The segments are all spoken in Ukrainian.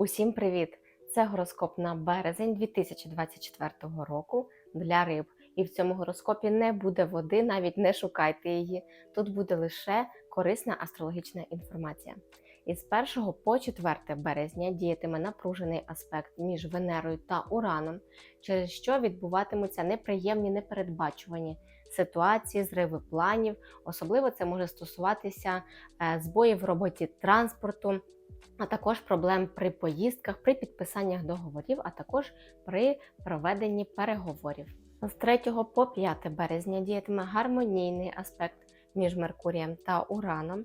Усім привіт! Це гороскоп на березень 2024 року для риб. І в цьому гороскопі не буде води, навіть не шукайте її. Тут буде лише корисна астрологічна інформація. Із 1 по 4 березня діятиме напружений аспект між Венерою та Ураном, через що відбуватимуться неприємні непередбачувані ситуації, зриви планів. Особливо це може стосуватися е, збоїв в роботі транспорту, а також проблем при поїздках, при підписаннях договорів, а також при проведенні переговорів. З 3 по 5 березня діятиме гармонійний аспект між Меркурієм та Ураном,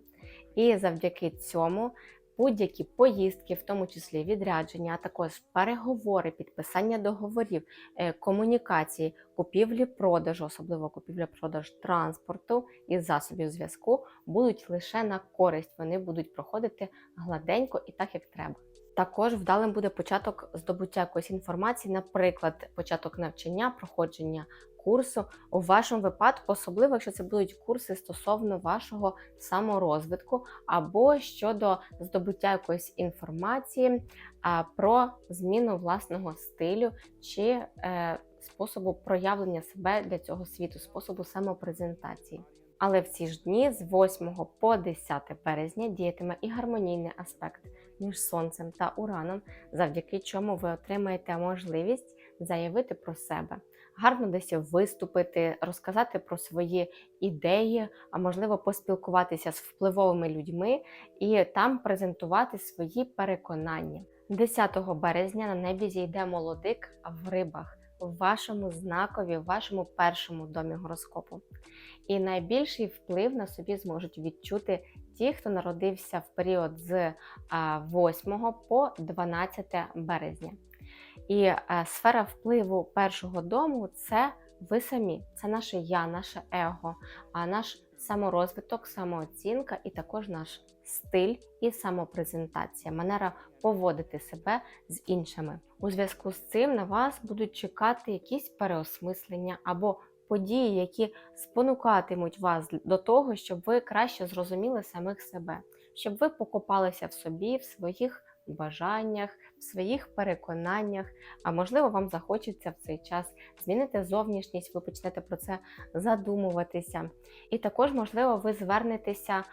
і завдяки цьому будь-які поїздки, в тому числі відрядження, а також переговори, підписання договорів, е, комунікації, купівлі, продажу, особливо купівля-продаж транспорту і засобів зв'язку, будуть лише на користь. Вони будуть проходити гладенько і так, як треба. Також вдалим буде початок здобуття якоїсь інформації, наприклад, початок навчання, проходження курсу. У вашому випадку, особливо, якщо це будуть курси стосовно вашого саморозвитку або щодо здобуття якоїсь інформації про зміну власного стилю чи е, способу проявлення себе для цього світу, способу самопрезентації. Але в ці ж дні з 8 по 10 березня діятиме і гармонійний аспект між сонцем та ураном, завдяки чому ви отримаєте можливість заявити про себе, гарно десь виступити, розказати про свої ідеї, а можливо поспілкуватися з впливовими людьми і там презентувати свої переконання. 10 березня на небі зійде молодик в рибах. В вашому знакові, в вашому першому домі гороскопу. І найбільший вплив на собі зможуть відчути ті, хто народився в період з 8 по 12 березня. І сфера впливу першого дому це ви самі, це наше я, наше его, наш саморозвиток, самооцінка і також наш стиль і самопрезентація, манера поводити себе з іншими. У зв'язку з цим на вас будуть чекати якісь переосмислення або події, які спонукатимуть вас до того, щоб ви краще зрозуміли самих себе, щоб ви покопалися в собі, в своїх бажаннях, в своїх переконаннях, а можливо, вам захочеться в цей час змінити зовнішність, ви почнете про це задумуватися. І також, можливо, ви звернетеся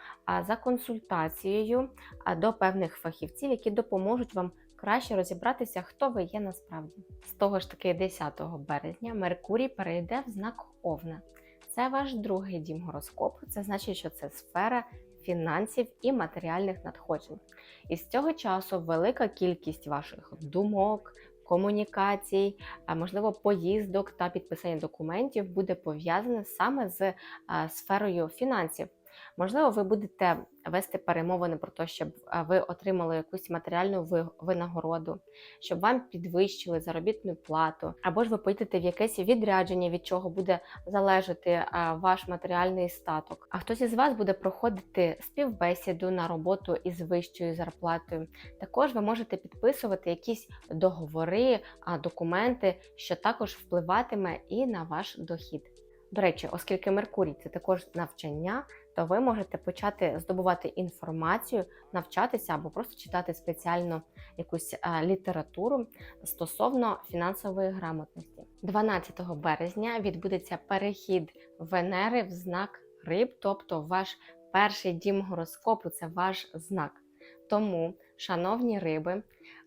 за консультацією до певних фахівців, які допоможуть вам. Краще розібратися, хто ви є насправді. З того ж таки, 10 березня Меркурій перейде в знак Овна. Це ваш другий дім гороскопу. Це значить, що це сфера фінансів і матеріальних надходжень. І з цього часу велика кількість ваших думок, комунікацій, можливо, поїздок та підписання документів буде пов'язане саме з сферою фінансів. Можливо, ви будете вести перемовини про те, щоб ви отримали якусь матеріальну винагороду, щоб вам підвищили заробітну плату, або ж ви поїдете в якесь відрядження, від чого буде залежати ваш матеріальний статок. А хтось із вас буде проходити співбесіду на роботу із вищою зарплатою. Також ви можете підписувати якісь договори, документи, що також впливатиме і на ваш дохід. До речі, оскільки Меркурій це також навчання, то ви можете почати здобувати інформацію, навчатися або просто читати спеціальну якусь літературу стосовно фінансової грамотності. 12 березня відбудеться перехід Венери в знак риб, тобто ваш перший дім гороскопу це ваш знак. Тому, шановні риби,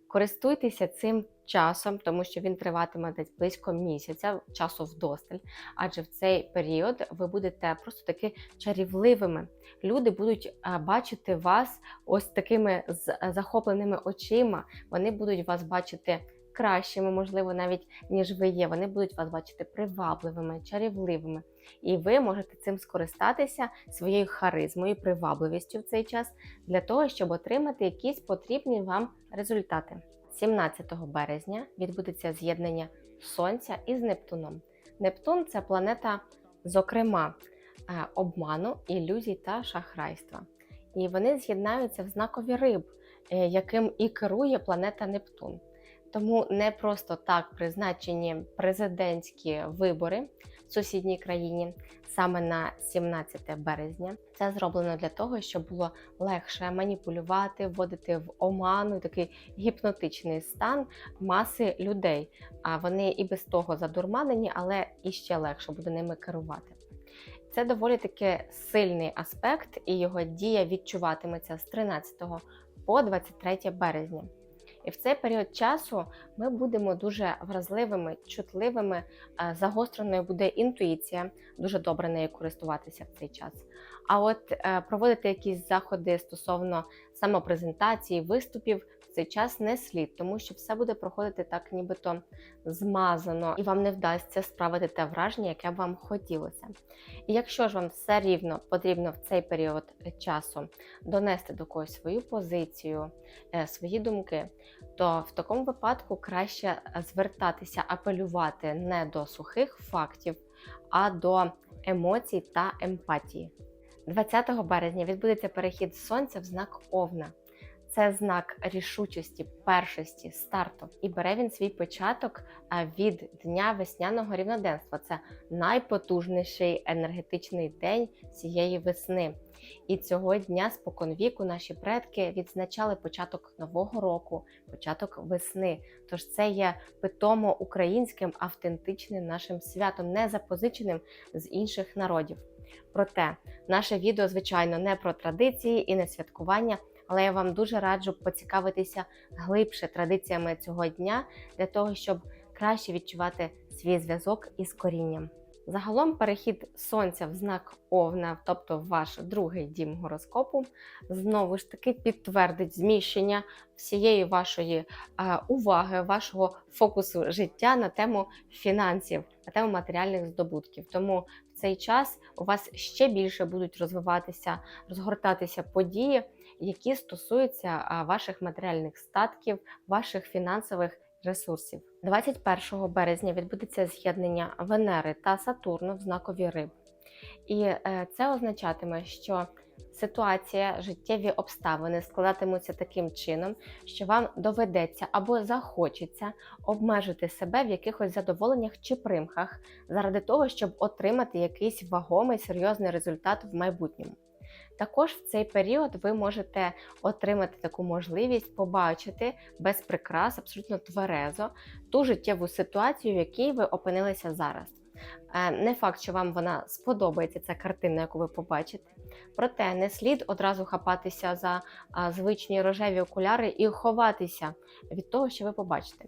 користуйтеся цим часом, тому що він триватиме десь близько місяця, часу вдосталь. Адже в цей період ви будете просто таки чарівливими. Люди будуть бачити вас ось такими захопленими очима. Вони будуть вас бачити. Кращими, можливо, навіть ніж ви є. Вони будуть вас бачити привабливими, чарівливими. І ви можете цим скористатися своєю харизмою, привабливістю в цей час для того, щоб отримати якісь потрібні вам результати. 17 березня відбудеться з'єднання Сонця із Нептуном. Нептун це планета, зокрема, е, обману, ілюзій та шахрайства. І вони з'єднаються в знакові риб, е, яким і керує планета Нептун. Тому не просто так призначені президентські вибори, сусідній країні саме на 17 березня. Це зроблено для того, щоб було легше маніпулювати, вводити в оману такий гіпнотичний стан маси людей. А вони і без того задурманені, але і ще легше буде ними керувати. Це доволі таки сильний аспект, і його дія відчуватиметься з 13 по 23 березня. І в цей період часу ми будемо дуже вразливими, чутливими, е, загостреною буде інтуїція, дуже добре нею користуватися в цей час. А от е, проводити якісь заходи стосовно самопрезентації, виступів цей час не слід, тому що все буде проходити так, нібито змазано, і вам не вдасться справити те враження, яке б вам хотілося. І якщо ж вам все рівно потрібно в цей період часу донести до когось свою позицію, е, свої думки, то в такому випадку краще звертатися, апелювати не до сухих фактів, а до емоцій та емпатії. 20 березня відбудеться перехід сонця в знак Овна. Це знак рішучості, першості, старту. І бере він свій початок від дня весняного рівноденства. Це найпотужніший енергетичний день цієї весни. І цього дня споконвіку наші предки відзначали початок нового року, початок весни. Тож це є питомо українським автентичним нашим святом, не запозиченим з інших народів. Проте наше відео, звичайно, не про традиції і не святкування, але я вам дуже раджу поцікавитися глибше традиціями цього дня для того, щоб краще відчувати свій зв'язок із корінням. Загалом перехід сонця в знак Овна, тобто ваш другий дім гороскопу, знову ж таки підтвердить зміщення всієї вашої уваги, вашого фокусу життя на тему фінансів, на тему матеріальних здобутків. Тому в цей час у вас ще більше будуть розвиватися, розгортатися події, які стосуються ваших матеріальних статків, ваших фінансових ресурсів. 21 березня відбудеться з'єднання Венери та Сатурну в знакові риб. І е, це означатиме, що ситуація, життєві обставини складатимуться таким чином, що вам доведеться або захочеться обмежити себе в якихось задоволеннях чи примхах заради того, щоб отримати якийсь вагомий серйозний результат в майбутньому. Також в цей період ви можете отримати таку можливість побачити без прикрас, абсолютно тверезо, ту життєву ситуацію, в якій ви опинилися зараз. Е, Не факт, що вам вона сподобається, ця картина, яку ви побачите. Проте не слід одразу хапатися за звичні рожеві окуляри і ховатися від того, що ви побачите.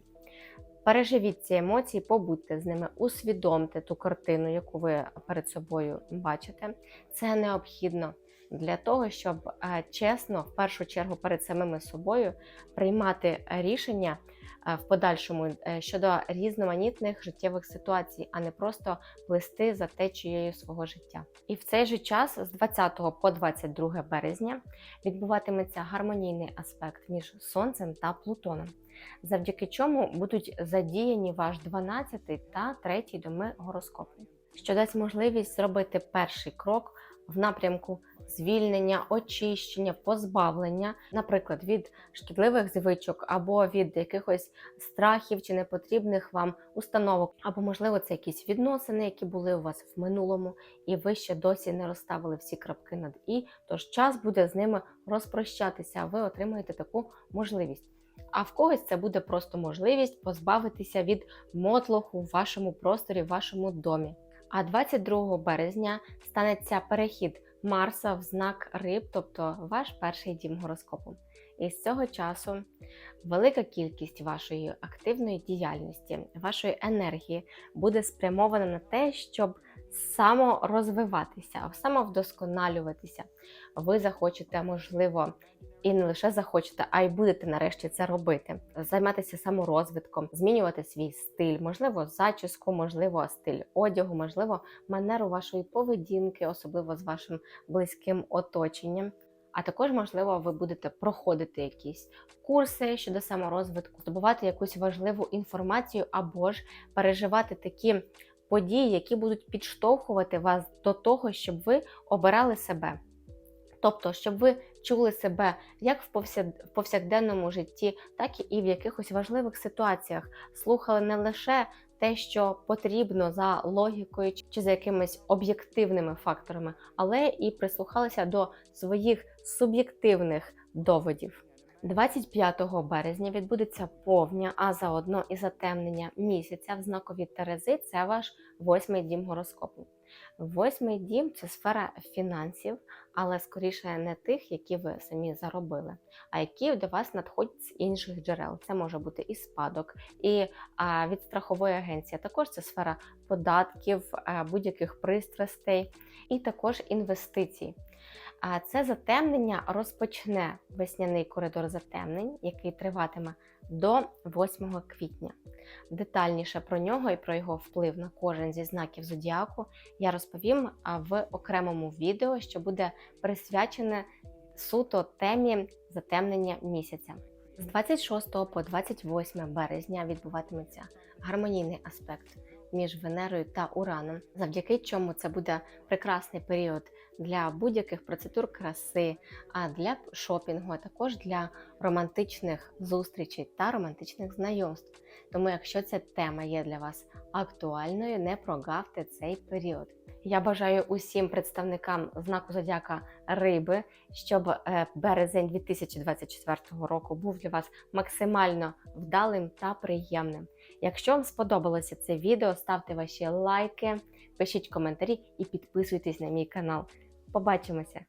Переживіть ці емоції, побудьте з ними, усвідомте ту картину, яку ви перед собою бачите. Це необхідно для того, щоб е, чесно, в першу чергу, перед самими собою приймати рішення е, в подальшому е, щодо різноманітних життєвих ситуацій, а не просто плисти за течією свого життя. І в цей же час, з 20 по 22 березня, відбуватиметься гармонійний аспект між Сонцем та Плутоном. Завдяки чому будуть задіяні ваш 12 та 3 доми гороскопу, що дасть можливість зробити перший крок в напрямку звільнення, очищення, позбавлення, наприклад, від шкідливих звичок або від якихось страхів чи непотрібних вам установок, або, можливо, це якісь відносини, які були у вас в минулому, і ви ще досі не розставили всі крапки над і, тож час буде з ними розпрощатися, ви отримаєте таку можливість. А в когось це буде просто можливість позбавитися від мотлоху в вашому просторі, в вашому домі. А 22 березня станеться перехід Марса в знак риб, тобто ваш перший дім гороскопу. І з цього часу велика кількість вашої активної діяльності, вашої енергії буде спрямована на те, щоб саморозвиватися, самовдосконалюватися. Ви захочете, можливо, і не лише захочете, а й будете нарешті це робити. Займатися саморозвитком, змінювати свій стиль, можливо, зачіску, можливо, стиль одягу, можливо, манеру вашої поведінки, особливо з вашим близьким оточенням. А також, можливо, ви будете проходити якісь курси щодо саморозвитку, здобувати якусь важливу інформацію, або ж переживати такі події, які будуть підштовхувати вас до того, щоб ви обирали себе. Тобто, щоб ви чули себе як в повсякденному житті, так і в якихось важливих ситуаціях, слухали не лише те, що потрібно за логікою чи за якимись об'єктивними факторами, але і прислухалися до своїх суб'єктивних доводів. 25 березня відбудеться повня, а заодно і затемнення місяця в знакові Терези. Це ваш восьмий дім гороскопу. Восьмий дім це сфера фінансів, але скоріше не тих, які ви самі заробили, а які до вас надходять з інших джерел. Це може бути і спадок, і від страхової агенції. Також це сфера податків, будь-яких пристрастей, і також інвестицій. А це затемнення розпочне весняний коридор затемнень, який триватиме до 8 квітня. Детальніше про нього і про його вплив на кожен зі знаків зодіаку я розповім в окремому відео, що буде присвячене суто темі затемнення місяця. З 26 по 28 березня відбуватиметься гармонійний аспект між Венерою та Ураном, завдяки чому це буде прекрасний період для будь-яких процедур краси, а для шопінгу, а також для романтичних зустрічей та романтичних знайомств. Тому, якщо ця тема є для вас актуальною, не прогавте цей період. Я бажаю усім представникам знаку зодіака Риби, щоб е, березень 2024 року був для вас максимально вдалим та приємним. Якщо вам сподобалося це відео, ставте ваші лайки, пишіть коментарі і підписуйтесь на мій канал. Побачимося!